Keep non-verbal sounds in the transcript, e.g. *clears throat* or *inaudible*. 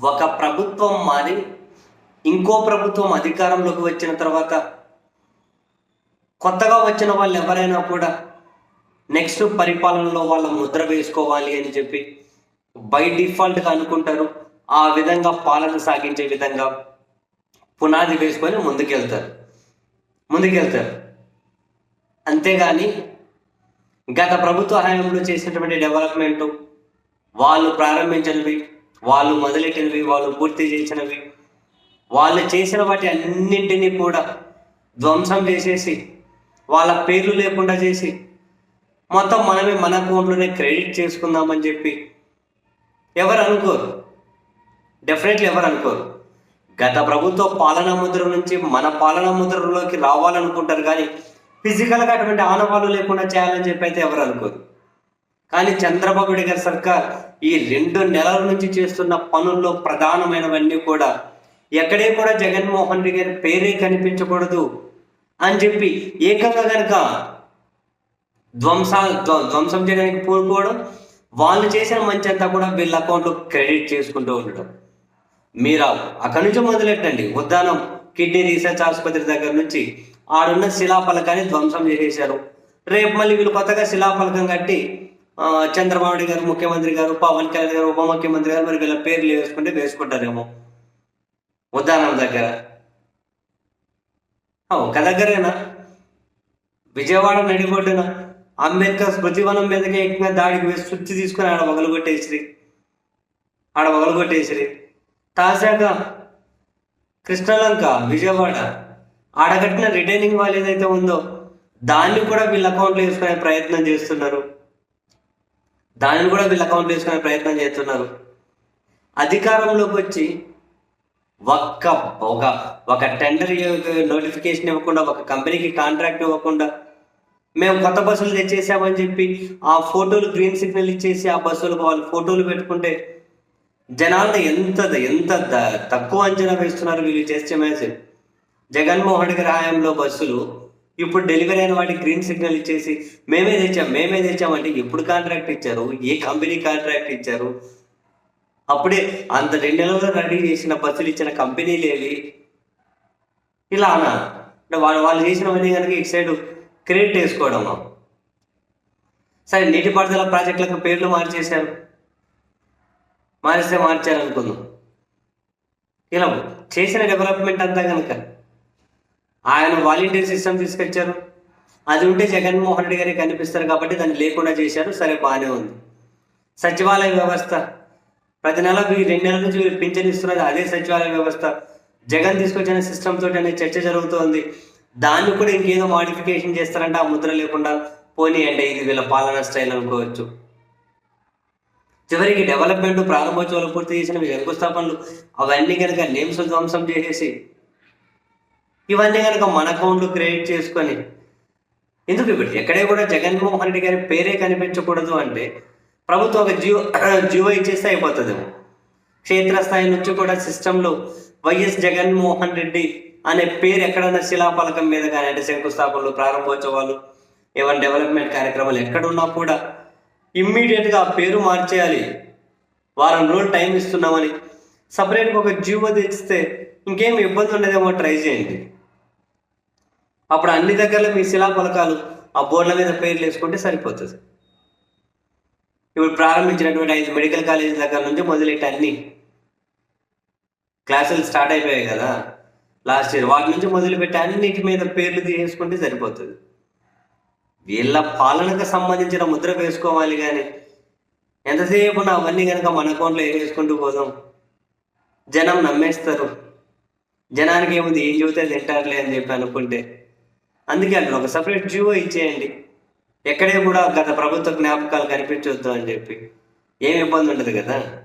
ఒక ప్రభుత్వం మారి ఇంకో ప్రభుత్వం అధికారంలోకి వచ్చిన తర్వాత కొత్తగా వచ్చిన వాళ్ళు ఎవరైనా కూడా నెక్స్ట్ పరిపాలనలో వాళ్ళ ముద్ర వేసుకోవాలి అని చెప్పి బై డిఫాల్ట్గా అనుకుంటారు. ఆ విధంగా పాలన సాగించే విధంగా పునాది వేసుకొని ముందుకెళ్తారు. ముందుకెళ్తారు. అంతేగాని గత ప్రభుత్వ హయాంలో చేసినటువంటి డెవలప్మెంట్ వాళ్ళు ప్రారంభించినవి వాళ్ళు మొదలెట్టినవి వాళ్ళు పూర్తి చేసినవి. వాళ్ళు చేసిన వాటి అన్నింటినీ కూడా ధ్వంసం చేసేసి వాళ్ళ పేర్లు లేకుండా చేసి మొత్తం మనమే మన అకౌంట్లోనే క్రెడిట్ చేసుకుందామని చెప్పి ఎవరు అనుకోరు. డెఫినెట్లీ ఎవరు అనుకోరు. గత ప్రభుత్వ పాలనా ముద్ర నుంచి మన పాలనా ముద్రలోకి రావాలనుకుంటారు కానీ ఫిజికల్గా అటువంటి ఆనవాళ్ళు లేకుండా చేయాలని చెప్పి అయితే ఎవరు అనుకోరు. కానీ చంద్రబాబు నాయుడు గారి సర్కార్ ఈ రెండు నెలల నుంచి చేస్తున్న పనుల్లో ప్రధానమైనవన్నీ కూడా ఎక్కడే కూడా జగన్మోహన్ రెడ్డి గారి పేరే కనిపించకూడదు అని చెప్పి ఏకంగా కనుక ధ్వంస ధ్వంసం చేయడానికి పూనుకోవడం వాళ్ళు చేసిన మంచి అంతా కూడా వీళ్ళ అకౌంట్లో క్రెడిట్ చేసుకుంటూ ఉండడం. మీరు అక్కడి నుంచి మొదలెట్టండి. ఉద్దానం కిడ్నీ రీసెర్చ్ ఆసుపత్రి దగ్గర నుంచి ఆడున్న శిలాఫలకాన్ని ధ్వంసం చేసేశారు. రేపు మళ్ళీ వీళ్ళు కొత్తగా శిలాఫలకం కట్టి చంద్రబాబు నాయుడు గారు ముఖ్యమంత్రి గారు పవన్ కళ్యాణ్ గారు ఉప ముఖ్యమంత్రి గారు మరి వీళ్ళ పేర్లు వేసుకుంటే వేసుకుంటారేమో. ఉదాహరణ దగ్గర. ఒక దగ్గరేనా? విజయవాడ నడిబొడ్డున అంబేద్కర్ స్మృతివనం మీదకి ఏకంగా దాడికి వేసి సుత్తి తీసుకుని ఆడ వగలగొట్టేసిరి. ఆడ వగలగొట్టేసిరి. తాజాగా కృష్ణలంక విజయవాడ ఆడ కట్టిన రిటైనింగ్ వాల్ ఏదైతే ఉందో దాన్ని కూడా వీళ్ళ అకౌంట్లో వేసుకునే ప్రయత్నం చేస్తున్నారు. దానిని కూడా వీళ్ళు అకౌంట్ వేసుకునే ప్రయత్నం చేస్తున్నారు. అధికారంలోకి వచ్చి ఒక్క ఒక ఒక టెండర్ నోటిఫికేషన్ ఇవ్వకుండా ఒక కంపెనీకి కాంట్రాక్ట్ ఇవ్వకుండా మేము కొత్త బస్సులు తెచ్చేసామని చెప్పి ఆ ఫోటోలు గ్రీన్ సిగ్నల్ ఇచ్చేసి ఆ బస్సులు వాళ్ళు ఫోటోలు పెట్టుకుంటే జనాలను ఎంత ఎంత తక్కువ అంచనా వేస్తున్నారు వీళ్ళు చేస్తే మెసేజ్ జగన్మోహన్ రెడ్డి హయాంలో బస్సులు ఇప్పుడు డెలివరీ అయిన వాటికి గ్రీన్ సిగ్నల్ ఇచ్చేసి మేమే తెచ్చాం మేమే తెచ్చామంటే ఎప్పుడు కాంట్రాక్ట్ ఇచ్చారు? ఏ కంపెనీ కాంట్రాక్ట్ ఇచ్చారు? అప్పుడే అంత రెండు నెలల్లో రెడీ చేసిన బస్సులు ఇచ్చిన కంపెనీలు ఏవి? ఇలా అన్నా. వాళ్ళు వాళ్ళు చేసినవన్నీ కనుక ఇటు సైడ్ క్రెడిట్ వేసుకోవడం సరే నీటిపారుదల ప్రాజెక్టులకు పేర్లు మార్చేశారు. మారిస్తే మార్చారు అనుకుందాం ఇలా చేసిన డెవలప్మెంట్ అంతా కనుక ఆయన వాలంటీర్ సిస్టమ్ తీసుకొచ్చారు. అది ఉంటే జగన్మోహన్ రెడ్డి గారికి కనిపిస్తారు కాబట్టి దాన్ని లేకుండా చేశారు. సరే బాగానే ఉంది. సచివాలయ వ్యవస్థ. ప్రతి నెల వీరు రెండు నెలల నుంచి వీరు పింఛన్ ఇస్తున్నది అదే సచివాలయ వ్యవస్థ. జగన్ తీసుకొచ్చిన సిస్టమ్ తోటి అనే చర్చ జరుగుతోంది. దాన్ని కూడా ఇంకేదో మాడిఫికేషన్ చేస్తారంటే ఆ ముద్ర లేకుండా పోనీ అంటే ఇది వీళ్ళ పాలన స్టైల్ అనుకోవచ్చు. చివరికి డెవలప్మెంట్ ప్రారంభోత్సవాలు పూర్తి చేసిన శంకుస్థాపనలు అవన్నీ కనుక నేమ్స్ ధ్వంసం చేసేసి ఇవన్నీ కనుక మన అకౌంట్లో క్రియేట్ చేసుకొని ఎందుకు ఇప్పుడు ఎక్కడే కూడా జగన్మోహన్ రెడ్డి గారి పేరే కనిపించకూడదు అంటే ప్రభుత్వం ఒక జియో *clears throat* జియో ఇచ్చేస్తే అయిపోతుంది. క్షేత్రస్థాయి నుంచి కూడా సిస్టంలో వైఎస్ జగన్మోహన్ రెడ్డి అనే పేరు ఎక్కడన్నా శిలాఫలకం మీద కానీ అంటే శంకుస్థాపనలు ప్రారంభోత్సవాలు ఏమైనా డెవలప్మెంట్ కార్యక్రమాలు ఎక్కడున్నా కూడా ఇమ్మీడియట్గా ఆ పేరు మార్చేయాలి. వారం రోజులు టైం ఇస్తున్నామని సపరేట్గా ఒక జీవో తెచ్చితే ఇంకేం ఇబ్బంది ఉండదేమో ట్రై చేయండి. అప్పుడు అన్ని దగ్గరలో మీ శిలాఫలకాలు ఆ బోర్డుల మీద పేర్లు వేసుకుంటే సరిపోతుంది. ఇప్పుడు ప్రారంభించినటువంటి ఐదు మెడికల్ కాలేజీ దగ్గర నుంచి మొదలెట్టి అన్ని క్లాసులు స్టార్ట్ అయిపోయాయి కదా. లాస్ట్ ఇయర్ వాటి నుంచి మొదలుపెట్టి అన్నిటి మీద పేర్లు తీసేసుకుంటే సరిపోతుంది. వీళ్ళ పాలనకు సంబంధించిన ముద్ర వేసుకోవాలి కానీ ఎంతసేపు నా అవన్నీ కనుక మన అకౌంట్లో వేసుకుంటూ పోదాం? జనం నమ్మేస్తారు. జనానికి ఏముంది? ఏ చెబితే తింటారులే అని చెప్పి అనుకుంటే. అందుకే అంటారు ఒక సపరేట్ జీవో ఇచ్చేయండి. ఎక్కడే కూడా గత ప్రభుత్వ జ్ఞాపకాలు కనిపించొద్దు అని చెప్పి. ఏం ఇబ్బంది ఉండదు కదా?